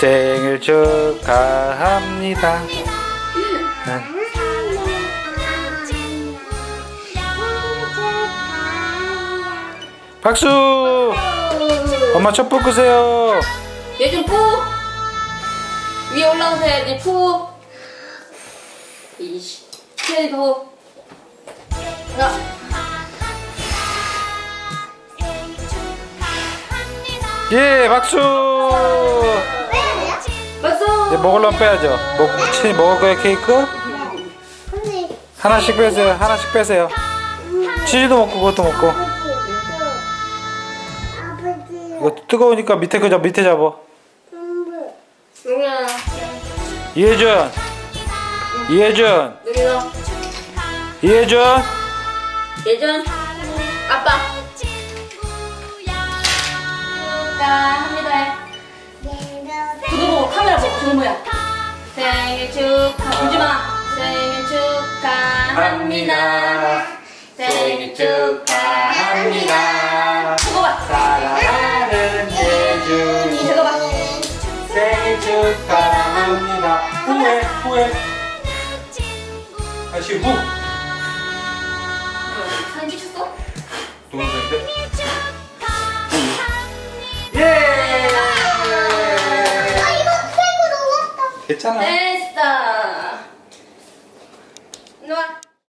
생일 축하합니다. 박수! 엄마 촛불 끄세요. 얘 좀 푸. 위에 올라오세요. 이제 푸. 이씨. 태도. 예, 박수! 박수. 이제 먹으려면 빼야죠. 먹, 치, 먹을 거예요, 케이크? 하나씩 빼세요. 하나씩 빼세요. 치즈도 먹고 그것도 먹고. 이거 뜨거우니까 밑에 그저 밑에 잡어. 이혜준. 여기서. 이혜준. 예전. 아빠. 축하합니다. 보고 카메라 보고 저거 뭐야? 생일 축하. 보지 마. 생일 축하합니다. 생일 축하합니다. 저거 봐. 사랑하는 예준이 저거 봐. 생일 축하합니다. 후회, 후회. 다시 후. 사진 찍혔어? 동영상 へちゃな。でした。